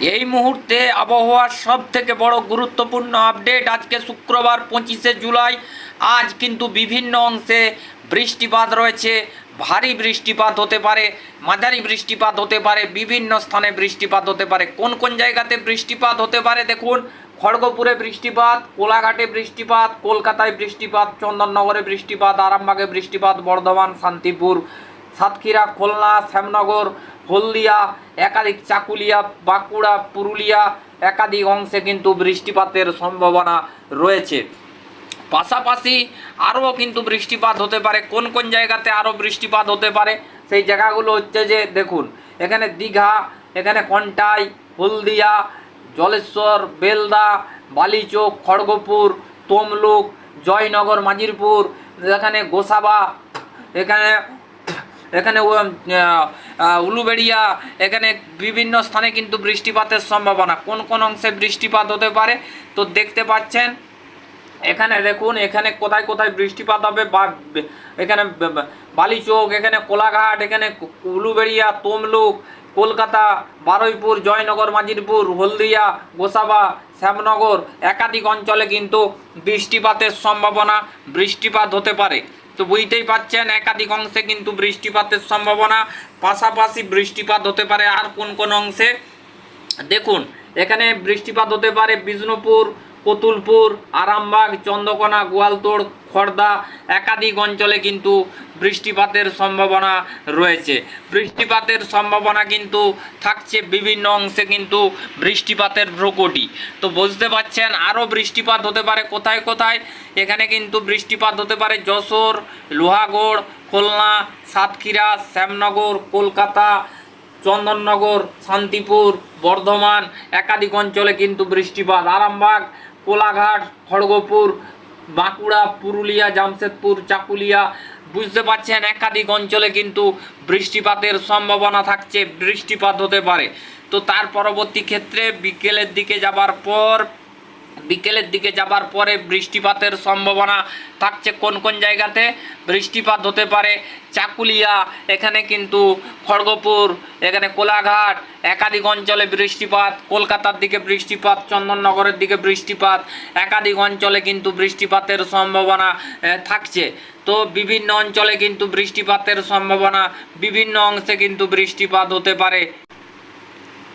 এই মুহূর্তে আবহাওয়ার সব থেকে বড় গুরুত্বপূর্ণ আপডেট আজকে শুক্রবার পঁচিশে জুলাই। আজ কিন্তু বিভিন্ন অংশে বৃষ্টিপাত রয়েছে। ভারী বৃষ্টিপাত হতে পারে, মাঝারি বৃষ্টিপাত হতে পারে, বিভিন্ন স্থানে বৃষ্টিপাত হতে পারে। কোন কোন জায়গাতে বৃষ্টিপাত হতে পারে দেখুন। খড়গপুরে বৃষ্টিপাত, কোলাঘাটে বৃষ্টিপাত, কলকাতায় বৃষ্টিপাত, চন্দননগরে বৃষ্টিপাত, আরামবাগে বৃষ্টিপাত, বর্ধমান, শান্তিপুর, সাতক্ষীরা, খুলনা, শ্যামনগর হলদিয়া, একাধিক চাকুলিয়া, বাঁকুড়া, পুরুলিয়া একাধিক অংশে কিন্তু বৃষ্টিপাতের সম্ভাবনা রয়েছে। পাশাপাশি আরও কিন্তু বৃষ্টিপাত হতে পারে। কোন কোন জায়গাতে আরও বৃষ্টিপাত হতে পারে? সেই জায়গাগুলো হচ্ছে যে, দেখুন, এখানে দীঘা, এখানে কন্টাই, হলদিয়া, জলেশ্বর, বেলদা, বালিচোক, খড়গপুর, তমলুক, জয়নগর, মাজিরপুর, এখানে গোসাবা, এখানে এখানে উলুবেড়িয়া, এখানে বিভিন্ন স্থানে কিন্তু বৃষ্টিপাতের সম্ভাবনা। কোন কোন অংশে বৃষ্টিপাত হতে পারে তো দেখতে পাচ্ছেন। এখানে দেখুন, এখানে কোথায় কোথায় বৃষ্টিপাত হবে বা, এখানে বালিচোক, এখানে কোলাঘাট, এখানে উলুবেড়িয়া, তমলুক, কলকাতা, বারুইপুর, জয়নগর মাজিরপুর হলদিয়া, গোসাবা, শ্যামনগর একাধিক অঞ্চলে কিন্তু বৃষ্টিপাতের সম্ভাবনা, বৃষ্টিপাত হতে পারে। তো বুঝতেই পাচ্ছেন, একাধিক অংশে কিন্তু বৃষ্টিপাতের সম্ভাবনা, পাশাপাশি বৃষ্টিপাত হতে পারে আর কোন কোন অংশে। দেখুন, এখানে বৃষ্টিপাত হতে পারে বিষ্ণুপুর কতুলপুর, আরামবাগ, চন্দ্রকোনা, গোয়ালতোড়, খর্দা একাধিক অঞ্চলে কিন্তু বৃষ্টিপাতের সম্ভাবনা রয়েছে। বৃষ্টিপাতের সম্ভাবনা কিন্তু থাকছে বিভিন্ন অংশে কিন্তু বৃষ্টিপাতের প্রকটি তো বুঝতে পারছেন, আরও বৃষ্টিপাত হতে পারে কোথায় কোথায়? এখানে কিন্তু বৃষ্টিপাত হতে পারে যশোর, লোহাগড়, খুলনা, সাতক্ষীরা, শ্যামনগর, কলকাতা, চন্দননগর, শান্তিপুর, বর্ধমান একাধিক অঞ্চলে কিন্তু বৃষ্টিপাত। আরামবাগ কোলাঘাট, খড়গপুর, বাঁকুড়া, পুরুলিয়া, জামশেদপুর, চাকুলিয়া বুঝতে পারছেন একাধিক অঞ্চলে কিন্তু বৃষ্টিপাতের সম্ভাবনা থাকছে, বৃষ্টিপাত হতে পারে। তো তার পরবর্তী ক্ষেত্রে বিকেলের দিকে যাবার পর বিকেলের দিকে যাবার পরে বৃষ্টিপাতের সম্ভাবনা থাকছে কোন কোন জায়গাতে? বৃষ্টিপাত হতে পারে চাকুলিয়া, এখানে কিন্তু খড়গপুর, এখানে কোলাঘাট, একাধিক অঞ্চলে বৃষ্টিপাত, কলকাতার দিকে বৃষ্টিপাত, চন্দননগরের দিকে বৃষ্টিপাত, একাধিক অঞ্চলে কিন্তু বৃষ্টিপাতের সম্ভাবনা থাকছে। তো বিভিন্ন অঞ্চলে কিন্তু বৃষ্টিপাতের সম্ভাবনা, বিভিন্ন অংশে কিন্তু বৃষ্টিপাত হতে পারে।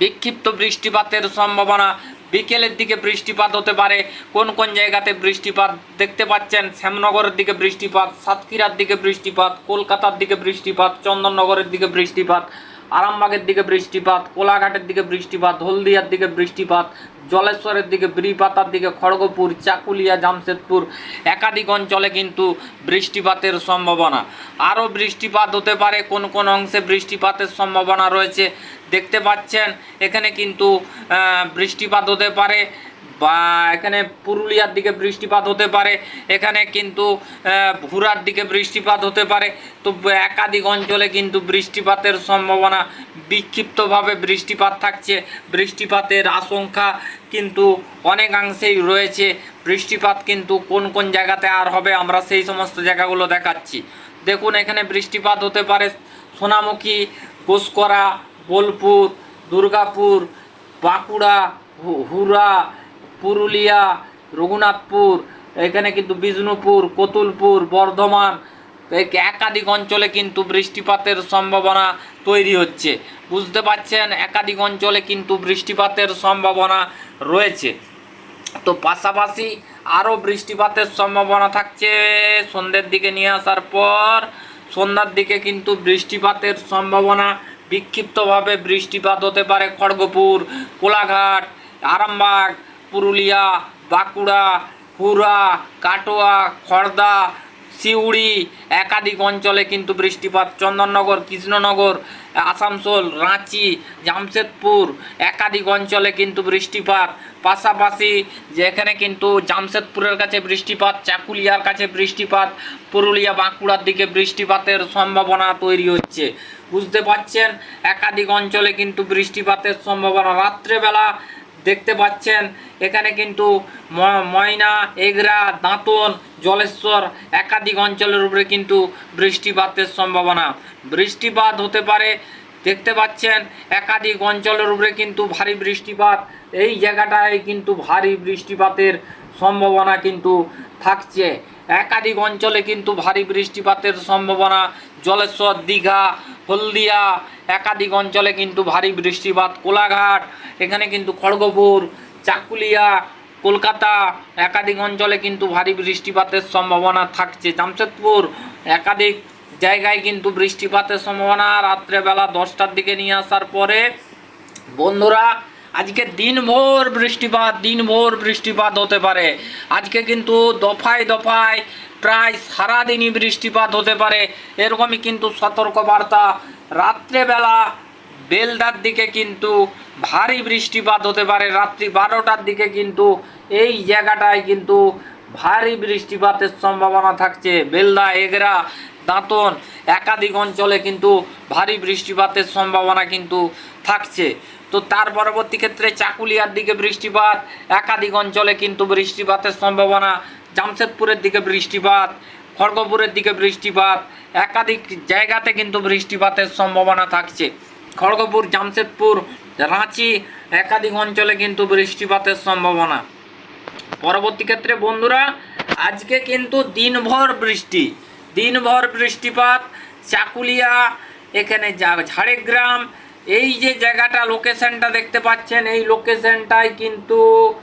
বিক্ষিপ্ত বৃষ্টিপাতের সম্ভাবনা বিকেলের দিকে বৃষ্টিপাত হতে পারে। কোন কোন জায়গাতে বৃষ্টিপাত দেখতে পাচ্ছেন? শ্যামনগরের দিকে বৃষ্টিপাত, সাতক্ষীরার দিকে বৃষ্টিপাত, কলকাতার দিকে বৃষ্টিপাত, চন্দননগরের দিকে বৃষ্টিপাত, আরামবাগের দিকে বৃষ্টিপাত, কোলাঘাটের দিকে বৃষ্টিপাত, হলদিয়ার দিকে বৃষ্টিপাত জলেশ্বরের দিকে বৃপাতার দিকে, খড়গপুর, চাকুলিয়া, জামশেদপুর একাধিক অঞ্চলে কিন্তু বৃষ্টিপাতের সম্ভাবনা। আরও বৃষ্টিপাত হতে পারে, কোন কোন অংশে বৃষ্টিপাতের সম্ভাবনা রয়েছে দেখতে পাচ্ছেন। এখানে কিন্তু বৃষ্টিপাত হতে পারে, বা এখানে পুরুলিয়ার দিকে বৃষ্টিপাত হতে পারে, এখানে কিন্তু ভুরার দিকে বৃষ্টিপাত হতে পারে। তো একাধিক অঞ্চলে কিন্তু বৃষ্টিপাতের সম্ভাবনা, বিক্ষিপ্তভাবে বৃষ্টিপাত থাকছে। বৃষ্টিপাতের আশঙ্কা কিন্তু অনেকাংশেই রয়েছে। বৃষ্টিপাত কিন্তু কোন কোন জায়গাতে আর হবে আমরা সেই সমস্ত জায়গাগুলো দেখাচ্ছি। দেখুন, এখানে বৃষ্টিপাত হতে পারে সোনামুখী, ঘোষকরা, বোলপুর, দুর্গাপুর, বাঁকুড়া হুরা পুরুলিয়া, রঘুনাথপুর, এখানে কিন্তু বিষ্ণুপুর, কতুলপুর, বর্ধমান একাধিক অঞ্চলে কিন্তু বৃষ্টিপাতের সম্ভাবনা তৈরি হচ্ছে। বুঝতে পারছেন? একাধিক অঞ্চলে কিন্তু বৃষ্টিপাতের সম্ভাবনা রয়েছে। তো পাশাপাশি আরও বৃষ্টিপাতের সম্ভাবনা থাকছে। সন্ধ্যের দিকে নিয়ে আসার পর সন্ধ্যার দিকে কিন্তু বৃষ্টিপাতের সম্ভাবনা বিক্ষিপ্তভাবে বৃষ্টিপাত হতে পারে। খড়গপুর, কোলাঘাট, আরামবাগ, পুরুলিয়া, বাঁকুড়া হুরা কাটোয়া খড়দা সিউড়ি, একাধিক অঞ্চলে কিন্তু বৃষ্টিপাত, চন্দননগর, কৃষ্ণনগর, আসানসোল, রাঁচি, জামশেদপুর, একাধিক অঞ্চলে কিন্তু বৃষ্টিপাত। পাশাপাশি যেখানে কিন্তু জামশেদপুরের কাছে বৃষ্টিপাত, চাকুলিয়ার কাছে বৃষ্টিপাত, পুরুলিয়া, বাঁকুড়ার দিকে বৃষ্টিপাতের সম্ভাবনা তৈরি হচ্ছে। বুঝতে পাচ্ছেন একাধিক অঞ্চলে কিন্তু বৃষ্টিপাতের সম্ভাবনা। রাত্রেবেলা দেখতে পাচ্ছেন, এখানে কিন্তু ময়না, এগরা, দাঁতন, জলেশ্বর একাধিক অঞ্চলের উপরে কিন্তু বৃষ্টিপাতের সম্ভাবনা। বৃষ্টিপাত হতে পারে, দেখতে পাচ্ছেন, একাধিক অঞ্চলের উপরে কিন্তু ভারী বৃষ্টিপাত। এই জায়গাটায় কিন্তু ভারী বৃষ্টিপাতের সম্ভাবনা কিন্তু থাকছে। একাধিক অঞ্চলে কিন্তু ভারী বৃষ্টিপাতের সম্ভাবনা। জলেশ্বর, দীঘা, হলদিয়া একাধিক অঞ্চলে কিন্তু ভারী বৃষ্টিপাত, কোলাঘাট, এখানে কিন্তু খড়গপুর, চাকুলিয়া, কলকাতা, একাধিক অঞ্চলে কিন্তু ভারী বৃষ্টিপাতের সম্ভাবনা থাকছে। জামশেদপুর একাধিক জায়গায় কিন্তু বৃষ্টিপাতের সম্ভাবনা। রাত্রেবেলা দশটার দিকে নিয়ে আসার পরে, বন্ধুরা, আজকে দিনভর বৃষ্টিপাত দিনভর বৃষ্টিপাত হতে পারে। আজকে কিন্তু দফায় দফায় প্রায় সারাদিনই বৃষ্টিপাত হতে পারে। এরকমই কিন্তু সতর্কবার্তা রাত্রেবেলা বেলদার দিকে কিন্তু ভারী বৃষ্টিপাত হতে পারে। রাত্রি বারোটার দিকে কিন্তু এই জায়গাটায় কিন্তু ভারী বৃষ্টিপাতের সম্ভাবনা থাকছে। বেলদা, এগরা, দাঁতন একাধিক অঞ্চলে কিন্তু ভারী বৃষ্টিপাতের সম্ভাবনা কিন্তু থাকছে। তো তার পরবর্তী ক্ষেত্রে চাকুলিয়ার দিকে বৃষ্টিপাত, একাধিক অঞ্চলে কিন্তু বৃষ্টিপাতের সম্ভাবনা, জামশেদপুরের দিকে বৃষ্টিপাত খড়গপুরের দিকে বৃষ্টিপাত। একাধিক জায়গাতে কিন্তু বৃষ্টিপাতের সম্ভাবনা থাকছে। খড়গপুর, জামশেদপুর, রাঁচি একাধিক অঞ্চলে কিন্তু বৃষ্টিপাতের সম্ভাবনা। পরবর্তী ক্ষেত্রে বন্ধুরা, আজকে কিন্তু দিনভর বৃষ্টি। দিনভর বৃষ্টিপাত চাকুলিয়া, এখানে যা- ঝাড়গ্রাম, এই যে জায়গাটা লোকেশনটা দেখতে পাচ্ছেন, এই লোকেশনটায় কিন্তু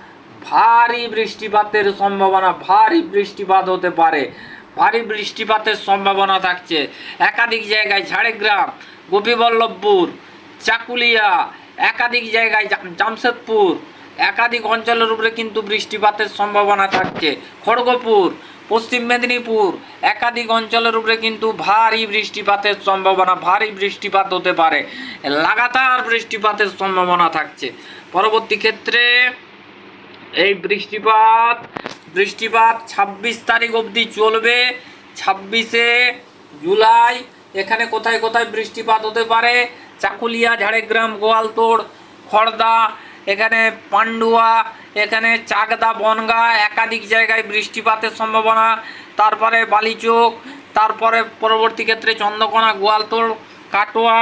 ভারী বৃষ্টিপাতের সম্ভাবনা, ভারী বৃষ্টিপাত হতে পারে। ভারী বৃষ্টিপাতের সম্ভাবনা থাকছে। একাধিক জায়গায় ঝাড়গ্রাম, গোপীবল্লভপুর, চাকুলিয়া, একাধিক জায়গায় জামশেদপুর, একাধিক অঞ্চলের উপরে কিন্তু বৃষ্টিপাতের সম্ভাবনা থাকছে। খড়গপুর, পশ্চিম মেদিনীপুর, একাধিক অঞ্চলের উপরে কিন্তু ভারী বৃষ্টিপাতের সম্ভাবনা, ভারী বৃষ্টিপাত হতে পারে। লাগাতার বৃষ্টিপাতের সম্ভাবনা থাকছে। পরবর্তী ক্ষেত্রে এই বৃষ্টিপাত বৃষ্টিপাত ছাব্বিশ তারিখ অবধি চলবে। ছাব্বিশে জুলাই, এখানে কোথায় কোথায় বৃষ্টিপাত হতে পারে? চাকুলিয়া, ঝাড়গ্রাম, গোয়ালতোড়, খড়দা, এখানে পান্ডুয়া, এখানে চাকদা, বনগা একাধিক জায়গায় বৃষ্টিপাতের সম্ভাবনা। তারপরে বালিচোক, তারপরে পরবর্তী ক্ষেত্রে চন্দ্রকোনা, গোয়ালতোড়, কাটোয়া,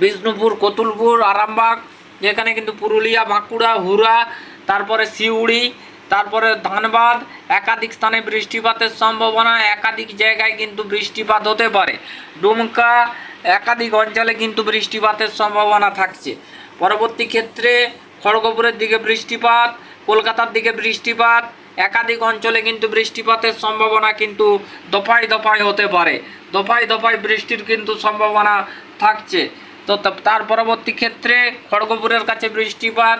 বিষ্ণুপুর, কতুলপুর, আরামবাগ, যেখানে কিন্তু পুরুলিয়া, বাঁকুড়া হুরা তারপরে সিউড়ি তারপরে ধানবাদ, একাধিক স্থানে বৃষ্টিপাতের সম্ভাবনা, একাধিক জায়গায় কিন্তু বৃষ্টিপাত হতে পারে। ডুমকা, একাধিক অঞ্চলে কিন্তু বৃষ্টিপাতের সম্ভাবনা থাকছে। পরবর্তী ক্ষেত্রে খড়গপুরের দিকে বৃষ্টিপাত, কলকাতার দিকে বৃষ্টিপাত, একাধিক অঞ্চলে কিন্তু বৃষ্টিপাতের সম্ভাবনা কিন্তু দফায় দফায় হতে পারে। দফায় দফায় বৃষ্টির কিন্তু সম্ভাবনা থাকছে। তো তার পরবর্তী ক্ষেত্রে খড়গপুরের কাছে বৃষ্টিপাত,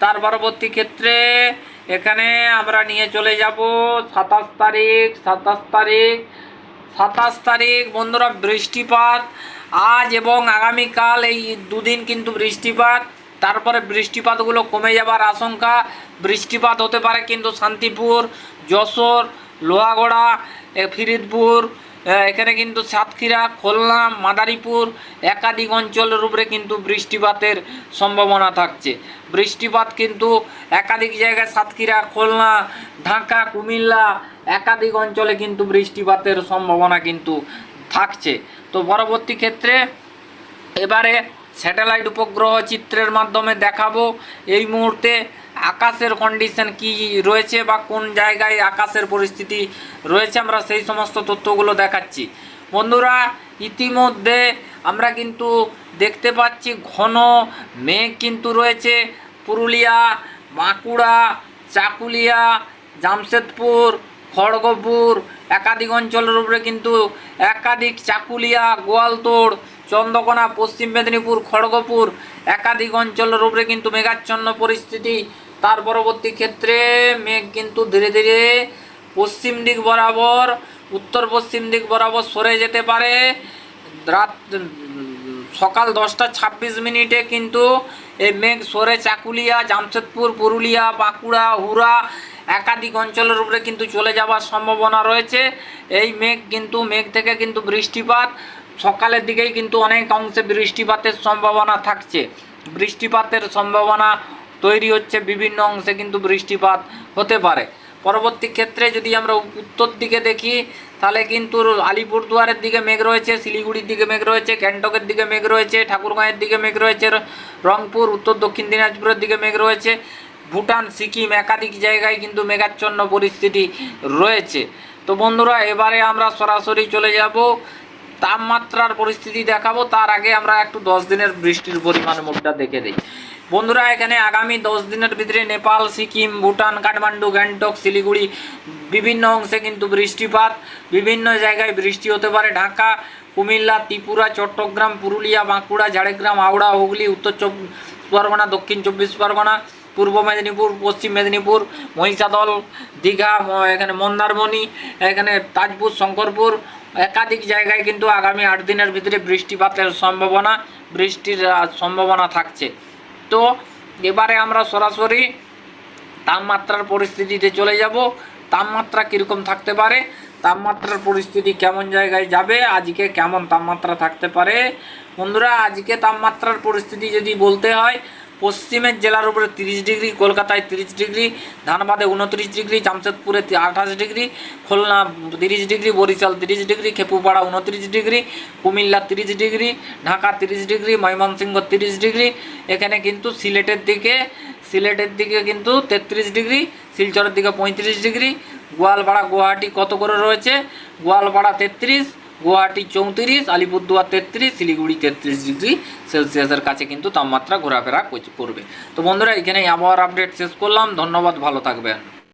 তার পরবর্তী ক্ষেত্রে এখানে আমরা নিয়ে চলে যাব সাতাশ তারিখ সাতাশ তারিখ সাতাশ তারিখ। বন্ধুরা, বৃষ্টিপাত। আজ এবং আগামীকাল এই দুদিন কিন্তু বৃষ্টিপাত। তারপরে বৃষ্টিপাতগুলো কমে যাবার আশঙ্কা। বৃষ্টিপাত হতে পারে কিন্তু শান্তিপুর, যশোর, লোহাগড়া ফিরিদপুর এখানে কিন্তু সাতক্ষীরা, খুলনা, মাদারীপুর, একাধিক অঞ্চলের উপরে কিন্তু বৃষ্টিপাতের সম্ভাবনা থাকছে। বৃষ্টিপাত কিন্তু একাধিক জায়গায় সাতক্ষীরা, খুলনা, ঢাকা, কুমিল্লা একাধিক অঞ্চলে কিন্তু বৃষ্টিপাতের সম্ভাবনা কিন্তু থাকছে। তো পরবর্তী ক্ষেত্রে এবারে স্যাটেলাইট উপগ্রহ চিত্রের মাধ্যমে দেখাবো। এই মুহূর্তে আকাশের কন্ডিশন কি রয়েছে বা কোন জায়গায় আকাশের পরিস্থিতি রয়েছে আমরা সেই সমস্ত তথ্যগুলো দেখাচ্ছি। বন্ধুরা, ইতিমধ্যে আমরা কিন্তু দেখতে পাচ্ছি ঘন মেঘ কিন্তু রয়েছে। পুরুলিয়া, বাঁকুড়া, চাকুলিয়া, জামশেদপুর, খড়গপুর, একাধিক অঞ্চলের উপরে কিন্তু একাধিক চাকুলিয়া, গোয়ালতোড়, চন্দ্রকোনা, পশ্চিম মেদিনীপুর, খড়গপুর, একাধিক অঞ্চলের উপরে কিন্তু মেঘাচ্ছন্ন পরিস্থিতি তার পরবর্তী ক্ষেত্রে মেঘ কিন্তু ধীরে ধীরে পশ্চিম দিক বরাবর, উত্তর পশ্চিম দিক বরাবর সরে যেতে পারে। রাত, সকাল দশটা ছাব্বিশ মিনিটে কিন্তু এই মেঘ সরে চাকুলিয়া, জামশেদপুর, পুরুলিয়া, বাঁকুড়া হুরা একাধিক অঞ্চলের উপরে কিন্তু চলে যাওয়ার সম্ভাবনা রয়েছে। এই মেঘ কিন্তু, মেঘ থেকে কিন্তু বৃষ্টিপাত, সকালের দিকেই কিন্তু অনেক অংশে বৃষ্টিপাতের সম্ভাবনা থাকছে। বৃষ্টিপাতের সম্ভাবনা তৈরি হচ্ছে বিভিন্ন অংশে কিন্তু বৃষ্টিপাত হতে পারে। পরবর্তী ক্ষেত্রে যদি আমরা উত্তর দিকে দেখি, তাহলে কিন্তু আলিপুরদুয়ারের দিকে মেঘ রয়েছে, শিলিগুড়ির দিকে মেঘ রয়েছে, গ্যাংটকের দিকে মেঘ রয়েছে, ঠাকুরগাঁয়ের দিকে মেঘ রয়েছে, রংপুর, উত্তর দক্ষিণ দিনাজপুরের দিকে মেঘ রয়েছে, ভুটান, সিকিম একাধিক জায়গায় কিন্তু মেঘাচ্ছন্ন পরিস্থিতি রয়েছে। তো বন্ধুরা, এবারে আমরা সরাসরি চলে যাব। তাপমাত্রার পরিস্থিতি দেখাবো, তার আগে আমরা একটু দশ দিনের বৃষ্টির পরিমাণ মুখটা দেখে দিই বন্ধুরা, এখানে আগামী দশ দিনের ভিতরে নেপাল, সিকিম, ভুটান, কাঠমান্ডু, গ্যাংটক, শিলিগুড়ি বিভিন্ন অংশে কিন্তু বৃষ্টিপাত। বিভিন্ন জায়গায় বৃষ্টি হতে পারে। ঢাকা, কুমিল্লা, ত্রিপুরা, চট্টগ্রাম, পুরুলিয়া, বাঁকুড়া, ঝাড়গ্রাম, হাওড়া, হুগলি, উত্তর চব্বিশ পরগনা, দক্ষিণ চব্বিশ পরগনা, পূর্ব মেদিনীপুর, পশ্চিম মেদিনীপুর, মহিষাদল, দীঘা এখানে মন্দারমণি, এখানে তাজপুর, শঙ্করপুর, একাধিক জায়গায় কিন্তু আগামী আট দিনের ভিতরে বৃষ্টিপাতের সম্ভাবনা, বৃষ্টির সম্ভাবনা থাকছে। তো এবারে আমরা সরাসরি তাপমাত্রার পরিস্থিতিতে চলে যাব। তাপমাত্রা কীরকম থাকতে পারে? তাপমাত্রার পরিস্থিতি কেমন জায়গায় যাবে? আজকে কেমন তাপমাত্রা থাকতে পারে? বন্ধুরা, আজকে তাপমাত্রার পরিস্থিতি যদি বলতে হয় পশ্চিমের জেলার উপরে তিরিশ ডিগ্রি, কলকাতায় তিরিশ ডিগ্রি, ধানবাদে উনত্রিশ ডিগ্রি, জামশেদপুরে আঠাশ ডিগ্রি, খুলনা তিরিশ ডিগ্রি, বরিশাল তিরিশ ডিগ্রি, খেপুপাড়া উনত্রিশ ডিগ্রি, কুমিল্লা তিরিশ ডিগ্রি, ঢাকা তিরিশ ডিগ্রি, ময়মনসিংহ তিরিশ ডিগ্রি। এখানে কিন্তু সিলেটের দিকে সিলেটের দিকে কিন্তু তেত্রিশ ডিগ্রি, শিলচরের দিকে পঁয়ত্রিশ ডিগ্রি, গোয়ালপাড়া, গুয়াহাটি কত করে রয়েছে? গোয়ালপাড়া তেত্রিশ গুয়াহাটি চৌত্রিশ, আলিপুরদুয়ার তেত্রিশ, শিলিগুড়ি তেত্রিশ ডিগ্রি সেলসিয়াসের কাছে কিন্তু তাপমাত্রা ঘোরাফেরা করবে। তো বন্ধুরা, এখানেই আবহাওয়ার আপডেট শেষ করলাম। ধন্যবাদ, ভালো থাকবেন।